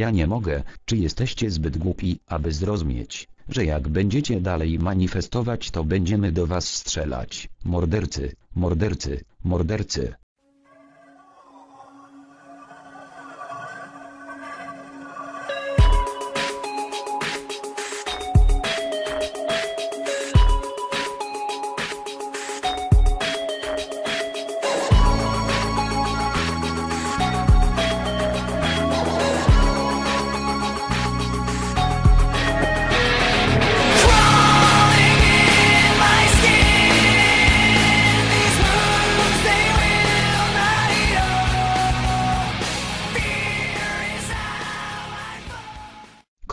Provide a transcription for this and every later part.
Ja nie mogę, czy jesteście zbyt głupi, aby zrozumieć, że jak będziecie dalej manifestować to będziemy do was strzelać. Mordercy, mordercy, mordercy.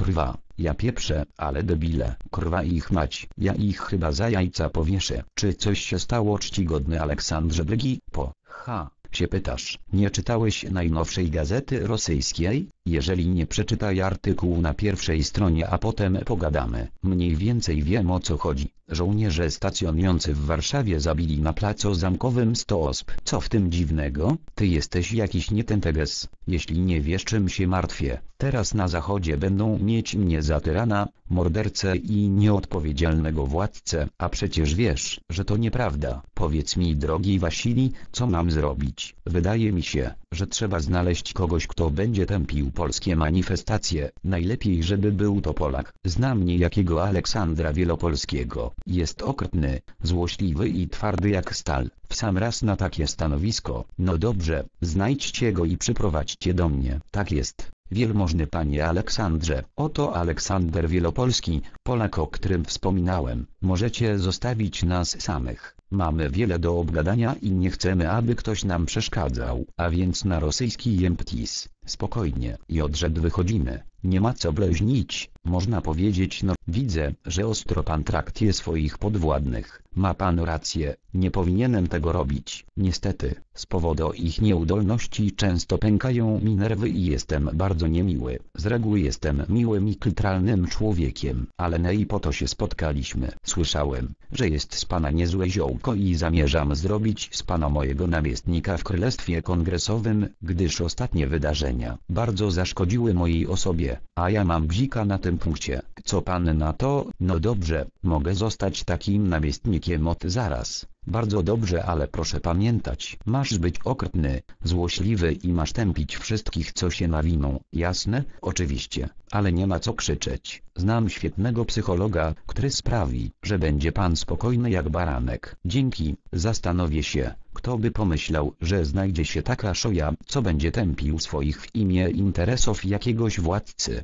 Kurwa, ja pieprzę, ale debile, kurwa ich mać, ja ich chyba za jajca powieszę. Czy coś się stało czcigodny Aleksandrze Brygi? Po, ha, się pytasz, nie czytałeś najnowszej gazety rosyjskiej? Jeżeli nie przeczytaj artykułu na pierwszej stronie a potem pogadamy. Mniej więcej wiem o co chodzi. Żołnierze stacjonujący w Warszawie zabili na placu zamkowym 100 osób. Co w tym dziwnego? Ty jesteś jakiś nietenteges. Jeśli nie wiesz czym się martwię, teraz na zachodzie będą mieć mnie za tyrana, mordercę i nieodpowiedzialnego władcę, a przecież wiesz, że to nieprawda. Powiedz mi drogi Wasili, co mam zrobić? Wydaje mi się, że trzeba znaleźć kogoś kto będzie tępił polskie manifestacje, najlepiej żeby był to Polak. Znam niejakiego Aleksandra Wielopolskiego, jest okrutny, złośliwy i twardy jak stal, w sam raz na takie stanowisko. No dobrze, znajdźcie go i przyprowadźcie do mnie. Tak jest. Wielmożny panie Aleksandrze, oto Aleksander Wielopolski, Polak o którym wspominałem. Możecie zostawić nas samych. Mamy wiele do obgadania i nie chcemy aby ktoś nam przeszkadzał. A więc na rosyjski jemptis. Spokojnie. I odrzed wychodzimy. Nie ma co bleźnić. Można powiedzieć no, widzę, że ostro pan traktuje swoich podwładnych. Ma pan rację, nie powinienem tego robić. Niestety, z powodu ich nieudolności często pękają mi nerwy i jestem bardzo niemiły. Z reguły jestem miłym i kulturalnym człowiekiem, ale nie i po to się spotkaliśmy. Słyszałem, że jest z pana niezłe ziołko i zamierzam zrobić z pana mojego namiestnika w Królestwie Kongresowym, gdyż ostatnie wydarzenia bardzo zaszkodziły mojej osobie, a ja mam bzika na tym punkcie. Co pan na to? No dobrze, mogę zostać takim namiestnikiem od zaraz. Bardzo dobrze, ale proszę pamiętać, masz być okrutny, złośliwy i masz tępić wszystkich co się nawiną. Jasne? Oczywiście, ale nie ma co krzyczeć. Znam świetnego psychologa, który sprawi, że będzie pan spokojny jak baranek. Dzięki, zastanowię się, kto by pomyślał, że znajdzie się taka szoja, co będzie tępił swoich imię interesów jakiegoś władcy.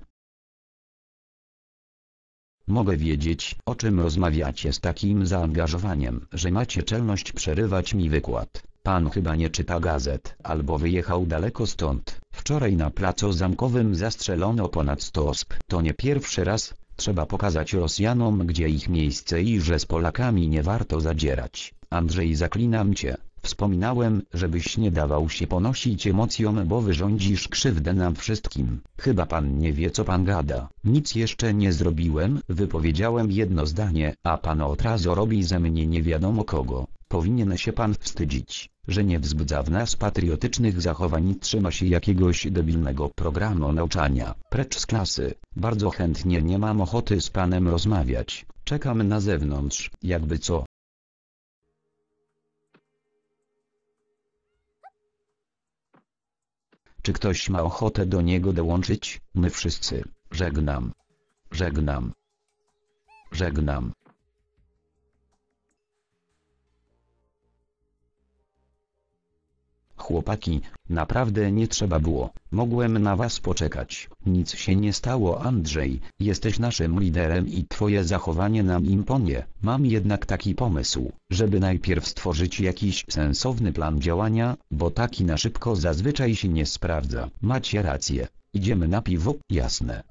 Mogę wiedzieć, o czym rozmawiacie z takim zaangażowaniem, że macie czelność przerywać mi wykład. Pan chyba nie czyta gazet, albo wyjechał daleko stąd. Wczoraj na placu zamkowym zastrzelono ponad 100 osób. To nie pierwszy raz, trzeba pokazać Rosjanom gdzie ich miejsce i że z Polakami nie warto zadzierać. Andrzej zaklinam cię. Wspominałem, żebyś nie dawał się ponosić emocjom, bo wyrządzisz krzywdę nam wszystkim. Chyba pan nie wie co pan gada. Nic jeszcze nie zrobiłem, wypowiedziałem jedno zdanie, a pan od razu robi ze mnie nie wiadomo kogo. Powinien się pan wstydzić, że nie wzbudza w nas patriotycznych zachowań trzyma się jakiegoś debilnego programu nauczania. Precz z klasy, bardzo chętnie nie mam ochoty z panem rozmawiać. Czekam na zewnątrz, jakby co. Czy ktoś ma ochotę do niego dołączyć? My wszyscy. Żegnam. Żegnam. Żegnam. Chłopaki, naprawdę nie trzeba było. Mogłem na was poczekać. Nic się nie stało Andrzej, jesteś naszym liderem i twoje zachowanie nam imponuje. Mam jednak taki pomysł, żeby najpierw stworzyć jakiś sensowny plan działania, bo taki na szybko zazwyczaj się nie sprawdza. Macie rację. Idziemy na piwo? Jasne.